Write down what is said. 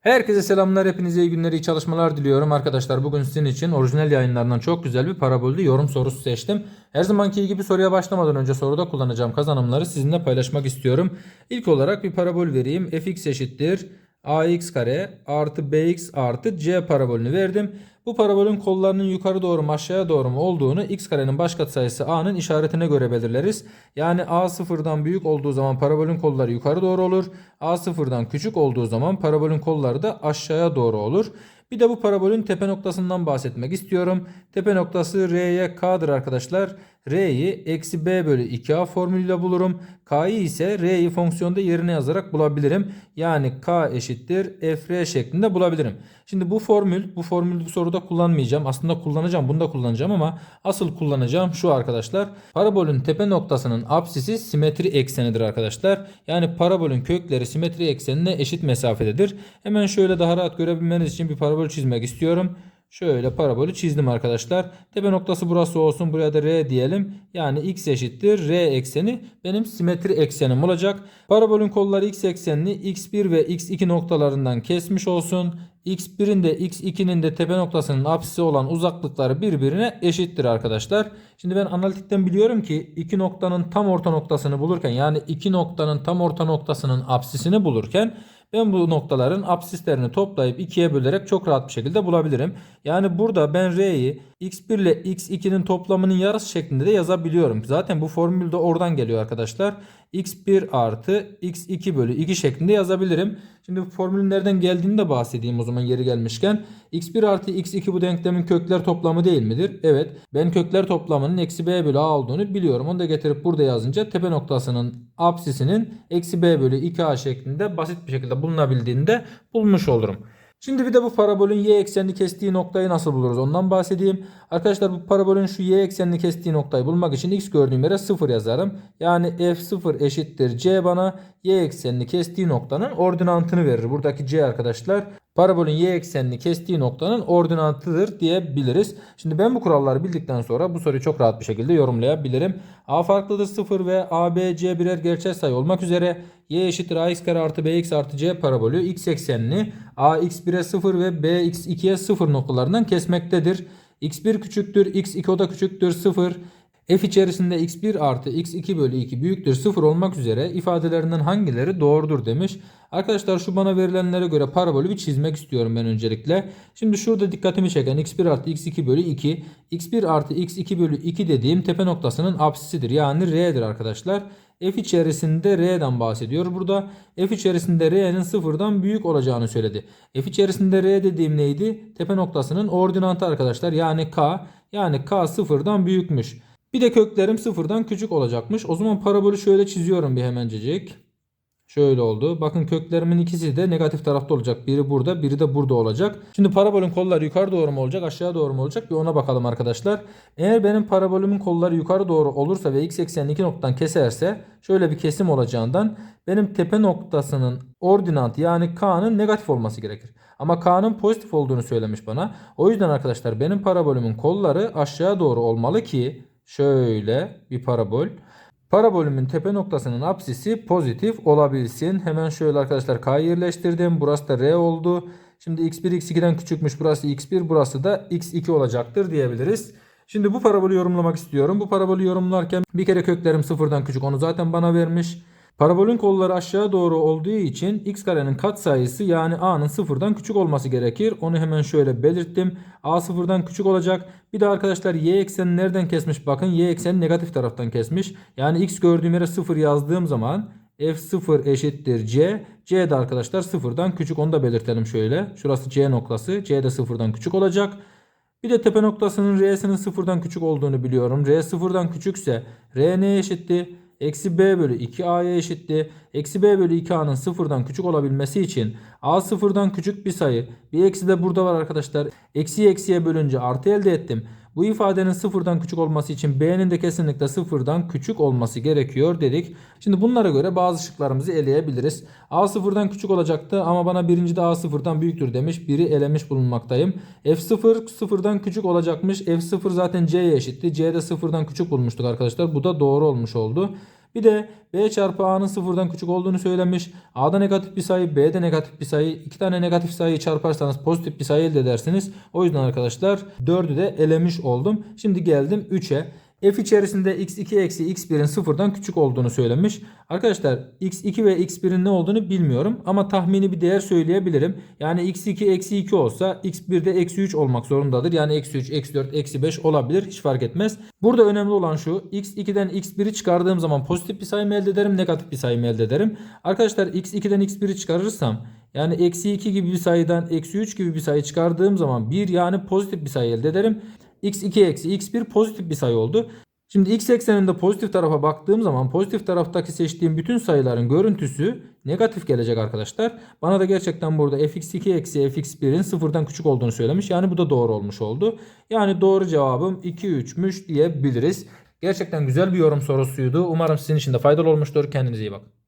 Herkese selamlar, hepinize iyi günler, iyi çalışmalar diliyorum arkadaşlar. Bugün sizin için orijinal yayınlarından çok güzel bir parabolde yorum sorusu seçtim. Her zamanki gibi soruya başlamadan önce soruda kullanacağım kazanımları sizinle paylaşmak istiyorum. İlk olarak bir parabol vereyim. fx eşittir ax kare artı bx artı c parabolünü verdim. Bu parabolün kollarının yukarı doğru mu aşağıya doğru mu olduğunu x karenin baş katsayısı a'nın işaretine göre belirleriz. Yani a sıfırdan büyük olduğu zaman parabolün kolları yukarı doğru olur. a sıfırdan küçük olduğu zaman parabolün kolları da aşağıya doğru olur. Bir de bu parabolün tepe noktasından bahsetmek istiyorum. Tepe noktası R'ye K'dır arkadaşlar. R'yi eksi B bölü 2A formülüyle bulurum. K'yı ise R'yi fonksiyonda yerine yazarak bulabilirim. Yani K eşittir FR şeklinde bulabilirim. Şimdi bu formül, bu formülü bu soruda kullanmayacağım. Aslında kullanacağım, bunu da kullanacağım ama asıl kullanacağım şu arkadaşlar. Parabolün tepe noktasının apsisi simetri eksenidir arkadaşlar. Yani parabolün kökleri simetri eksenine eşit mesafededir. Hemen şöyle daha rahat görebilmeniz için bir parabol çizmek istiyorum. Şöyle parabolü çizdim arkadaşlar. Tepe noktası burası olsun. Buraya da R diyelim. Yani x eşittir R ekseni benim simetri eksenim olacak. Parabolün kolları x eksenini x1 ve x2 noktalarından kesmiş olsun. x1'in de x2'nin de tepe noktasının apsisi olan uzaklıkları birbirine eşittir arkadaşlar. Şimdi ben analitikten biliyorum ki iki noktanın tam orta noktasını bulurken yani iki noktanın tam orta noktasının apsisini bulurken ben bu noktaların apsislerini toplayıp ikiye bölerek çok rahat bir şekilde bulabilirim. Yani burada ben R'yi x1 ile x2'nin toplamının yarısı şeklinde de yazabiliyorum. Zaten bu formül de oradan geliyor arkadaşlar. x1 artı x2 bölü 2 şeklinde yazabilirim. Şimdi bu formülün nereden geldiğini de bahsedeyim o zaman yeri gelmişken. x1 artı x2 bu denklemin kökler toplamı değil midir? Evet. Ben kökler toplamının eksi b bölü a olduğunu biliyorum. Onu da getirip burada yazınca tepe noktasının apsisinin eksi b bölü 2a şeklinde basit bir şekilde bulunabildiğini de bulmuş olurum. Şimdi bir de bu parabolün y eksenini kestiği noktayı nasıl buluruz ondan bahsedeyim. Arkadaşlar bu parabolün şu y eksenini kestiği noktayı bulmak için x gördüğüm yere 0 yazarım. Yani f0 eşittir c bana y eksenini kestiği noktanın ordinantını verir. Buradaki c arkadaşlar parabolün y eksenini kestiği noktanın ordinatıdır diyebiliriz. Şimdi ben bu kuralları bildikten sonra bu soruyu çok rahat bir şekilde yorumlayabilirim. A farklıdır 0 ve A, B, C birer gerçel sayı olmak üzere y eşittir ax kare artı bx artı c parabolü x eksenini a x1'e 0 ve b x2'ye 0 noktalarından kesmektedir. x1 küçüktür, x2 o da küçüktür 0. F içerisinde x1 artı x2 bölü 2 büyüktür 0 olmak üzere ifadelerinden hangileri doğrudur demiş. Arkadaşlar şu bana verilenlere göre parabolü bir çizmek istiyorum ben öncelikle. Şimdi şurada dikkatimi çeken x1 artı x2 bölü 2. x1 artı x2 bölü 2 dediğim tepe noktasının apsisidir. Yani r'dir arkadaşlar. F içerisinde R'den bahsediyor. Burada F içerisinde R'nin sıfırdan büyük olacağını söyledi. F içerisinde R dediğim neydi? Tepe noktasının ordinatı arkadaşlar. Yani K. Yani K sıfırdan büyükmüş. Bir de köklerim sıfırdan küçük olacakmış. O zaman parabolü şöyle çiziyorum bir hemencecik. Şöyle oldu. Bakın köklerimin ikisi de negatif tarafta olacak. Biri burada, biri de burada olacak. Şimdi parabolün kolları yukarı doğru mu olacak, aşağı doğru mu olacak? Bir ona bakalım arkadaşlar. Eğer benim parabolümün kolları yukarı doğru olursa ve x eksenini iki noktadan keserse şöyle bir kesim olacağından benim tepe noktasının ordinatı yani k'nın negatif olması gerekir. Ama k'nın pozitif olduğunu söylemiş bana. O yüzden arkadaşlar benim parabolümün kolları aşağı doğru olmalı ki şöyle bir parabol. Parabolümün tepe noktasının apsisi pozitif olabilsin. Hemen şöyle arkadaşlar K'yı yerleştirdim. Burası da R oldu. Şimdi x1 x2'den küçükmüş. Burası x1 burası da x2 olacaktır diyebiliriz. Şimdi bu parabolü yorumlamak istiyorum. Bu parabolü yorumlarken bir kere köklerim sıfırdan küçük onu zaten bana vermiş. Parabolün kolları aşağı doğru olduğu için x karenin katsayısı yani a'nın sıfırdan küçük olması gerekir. Onu hemen şöyle belirttim. a sıfırdan küçük olacak. Bir de arkadaşlar y ekseni nereden kesmiş? Bakın y ekseni negatif taraftan kesmiş. Yani x gördüğüm yere 0 yazdığım zaman f0 eşittir c. c de arkadaşlar sıfırdan küçük. Onu da belirtelim şöyle. Şurası c noktası. c de sıfırdan küçük olacak. Bir de tepe noktasının r'sinin sıfırdan küçük olduğunu biliyorum. r sıfırdan küçükse r neye eşitti? Eksi b bölü 2a'ya eşitti. Eksi b bölü 2a'nın sıfırdan küçük olabilmesi için a sıfırdan küçük bir sayı. Bir eksi de burada var arkadaşlar. Eksiyi eksiye bölünce artı elde ettim. Bu ifadenin sıfırdan küçük olması için b'nin de kesinlikle sıfırdan küçük olması gerekiyor dedik. Şimdi bunlara göre bazı şıklarımızı eleyebiliriz. a sıfırdan küçük olacaktı ama bana birinci de a sıfırdan büyüktür demiş. Biri elemiş bulunmaktayım. f0 sıfırdan küçük olacakmış. f0 zaten c'ye eşitti. c de sıfırdan küçük bulmuştuk arkadaşlar. Bu da doğru olmuş oldu. Bir de b çarpı a'nın sıfırdan küçük olduğunu söylemiş. A'da negatif bir sayı, b'de negatif bir sayı. iki tane negatif sayıyı çarparsanız pozitif bir sayı elde edersiniz. O yüzden arkadaşlar 4'ü de elemiş oldum. Şimdi geldim 3'e. F içerisinde x2 eksi x1'in sıfırdan küçük olduğunu söylemiş. Arkadaşlar x2 ve x1'in ne olduğunu bilmiyorum ama tahmini bir değer söyleyebilirim. Yani x2 eksi 2 olsa x1 de eksi 3 olmak zorundadır. Yani eksi 3, eksi 4, eksi 5 olabilir. Hiç fark etmez. Burada önemli olan şu. x2'den x1'i çıkardığım zaman pozitif bir sayı mı elde ederim, negatif bir sayı mı elde ederim? Arkadaşlar x2'den x1'i çıkarırsam yani eksi 2 gibi bir sayıdan eksi 3 gibi bir sayı çıkardığım zaman 1 yani pozitif bir sayı elde ederim. X2 eksi x1 pozitif bir sayı oldu. Şimdi x ekseninde pozitif tarafa baktığım zaman pozitif taraftaki seçtiğim bütün sayıların görüntüsü negatif gelecek arkadaşlar. Bana da gerçekten burada fx2 eksi fx1'in sıfırdan küçük olduğunu söylemiş. Yani bu da doğru olmuş oldu. Yani doğru cevabım 2 3'müş diyebiliriz. Gerçekten güzel bir yorum sorusuydu. Umarım sizin için de faydalı olmuştur. Kendinize iyi bakın.